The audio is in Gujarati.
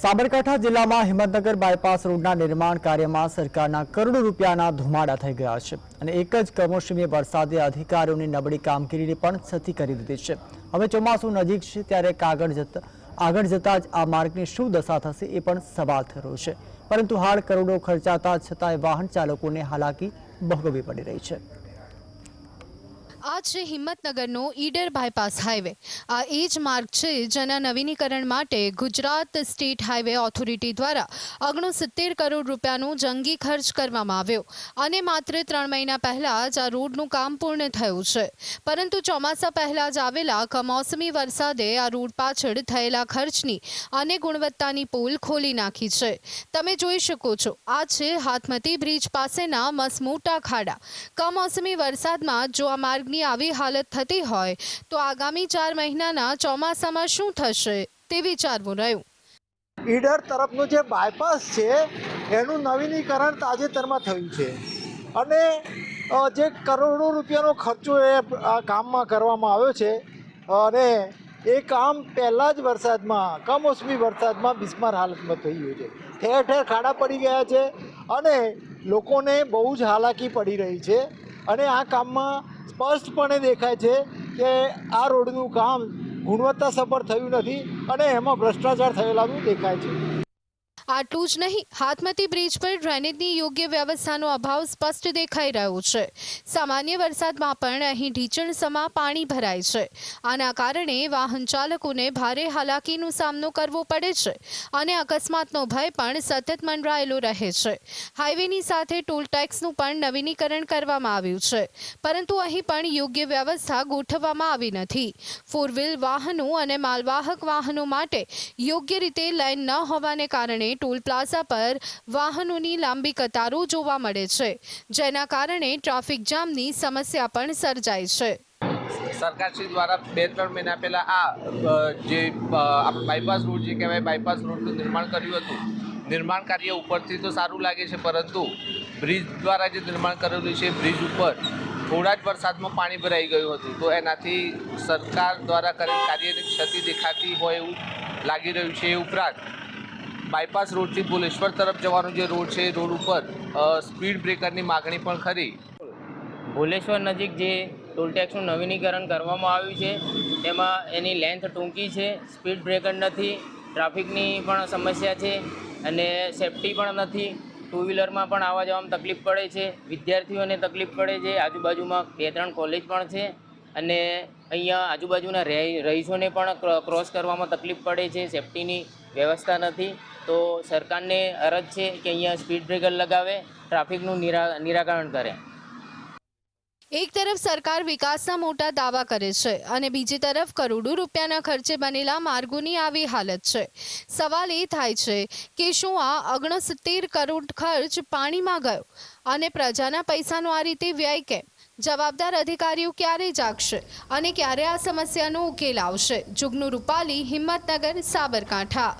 સાબરકાંઠા જિલ્લામાં હિંમતનગર બાયપાસ રોડના નિર્માણ કાર્યમાં સરકારના કરોડો રૂપિયાના ધુમાડા થઈ ગયા છે અને એક જ કમોસમી વરસાદે અધિકારીઓની નબળી કામગીરીને પણ છતી કરી દીધી છે. હવે ચોમાસું નજીક છે ત્યારે કાગળ જતા, આગળ જતા જ આ માર્ગની શું દશા થશે એ પણ સવાલ રહ્યો છે. પરંતુ હાલ કરોડો ખર્ચાતા છતાંય વાહન ચાલકોને હાલાકી ભોગવવી પડી રહી છે. આ છે હિંમતનગરનો ઈડર બાયપાસ હાઈવે. આ એ જ માર્ગ છે જેના નવીનીકરણ માટે ગુજરાત સ્ટેટ હાઈવે ઓથોરિટી દ્વારા ઓગણસિત્તેર કરોડ રૂપિયાનો જંગી ખર્ચ કરવામાં આવ્યો. અને માત્ર ત્રણ મહિના પહેલાં જ આ રોડનું કામ પૂર્ણ થયું છે. પરંતુ ચોમાસા પહેલાં જ આવેલા કમોસમી વરસાદે આ રોડ પાછળ થયેલા ખર્ચની અને ગુણવત્તાની પોલ ખોલી નાખી છે. તમે જોઈ શકો છો, આ છે હાથમતી બ્રિજ પાસેના મસમોટા ખાડા. કમોસમી વરસાદમાં જો આ માર્ગની આવી હાલત થતી હોય, તો આગામી ચાર મહિનાના ચોમાસામાં શું થશે તે વિચારવું રહ્યું. ઈડર તરફનું જે બાયપાસ છે, એનું નવીનીકરણ તાજેતરમાં થયું છે. અને જે કરોડો રૂપિયાનો ખર્ચો એ આ કામમાં કરવામાં આવ્યો છે, અને એ કામ પહેલાં જ વરસાદમાં, કમોસમી વરસાદમાં બિસ્માર હાલતમાં થઈ ગયું છે. ઠેર ઠેર ખાડા પડી ગયા છે, અને લોકોને બહુ જ હાલાકી પડી રહી છે. અને આ કામમાં સ્પષ્ટપણે દેખાય છે કે આ રોડનું કામ ગુણવત્તાસભર થયું નથી અને એમાં ભ્રષ્ટાચાર થયેલાનું દેખાય છે. આટલું જ નહીં, હાથમતી બ્રિજ પર ડ્રેનેજની યોગ્ય વ્યવસ્થાનો અભાવ સ્પષ્ટ દેખાઈ રહ્યો છે. સામાન્ય વરસાદમાં પણ અહીં ઢીચણસમાં પાણી ભરાય છે. આના કારણે વાહન ચાલકોને ભારે હાલાકીનો સામનો કરવો પડે છે અને અકસ્માતનો ભય પણ સતત મંડરાયેલો રહે છે. હાઈવેની સાથે ટોલ ટેક્સનું પણ નવીનીકરણ કરવામાં આવ્યું છે, પરંતુ અહીં પણ યોગ્ય વ્યવસ્થા ગોઠવવામાં આવી નથી. ફોર વ્હીલ વાહનો અને માલવાહક વાહનો માટે યોગ્ય રીતે લાઇન ન હોવાને કારણે ટોલ પ્લાઝા પર વાહનોની લાંબી કતારો જોવા મળે છે, જેના કારણે ટ્રાફિક જામની સમસ્યા પણ સર્જાય છે. સરકારશ્રી દ્વારા બે ત્રણ મહિના પહેલાં આ જે આપણે બાયપાસ રોડ જે કહેવાય બાયપાસ રોડનું નિર્માણ કર્યું હતું. નિર્માણ કાર્ય ઉપરથી તો સારું લાગે છે, પરંતુ બ્રિજ દ્વારા જે નિર્માણ કરેલું છે બ્રિજ ઉપર થોડા જ વરસાદમાં પાણી ભરાઈ ગયું હતું. તો એનાથી સરકાર દ્વારા કરેલ કાર્યની ક્ષતિ દેખાતી હોય એવું લાગી રહ્યું છે એ ઉપરાંત બાયપાસ રોડથી ભુલેશ્વર તરફ જવાનો જે રોડ છે રોડ ઉપર સ્પીડ બ્રેકરની માગણી પણ ખરી. ભુલેશ્વર નજીક જે ટોલ ટેક્સનું નવીનીકરણ કરવામાં આવ્યું છે, તેમાં એની લેન્થ ટૂંકી છે સ્પીડ બ્રેકર નથી ટ્રાફિકની પણ સમસ્યા છે, અને સેફટી પણ નથી ટુ વ્હીલરમાં પણ આવવા જવામાં તકલીફ પડે છે, વિદ્યાર્થીઓને તકલીફ પડે છે, આજુબાજુમાં બે ત્રણ કોલેજ પણ છે, અને અહીંયા આજુબાજુના રહી- રહીશોને પણ ક્રોસ કરવામાં તકલીફ પડે છે સેફટીની વ્યવસ્થા નથી તો સરકારને અરજ છે કે અહીંયા સ્પીડ બ્રેકર લગાવે ટ્રાફિકનું નિરાકરણ કરે. એક તરફ સરકાર વિકાસના મોટા દાવા કરે છે અને બીજી તરફ કરોડો રૂપિયાના ખર્ચે બનેલા માર્ગોની આવી હાલત છે. સવાલ એ થાય છે કે શું આ ઓગણસિત્તેર કરોડ ખર્ચ પાણીમાં ગયો અને પ્રજાના પૈસાનો આ રીતે વ્યય કેમ? જવાબદાર અધિકારીઓ ક્યારે જાગશે અને ક્યારે આ સમસ્યાનો ઉકેલ આવશે? જુગનુ રૂપાલી, હિંમતનગર, સાબરકાંઠા.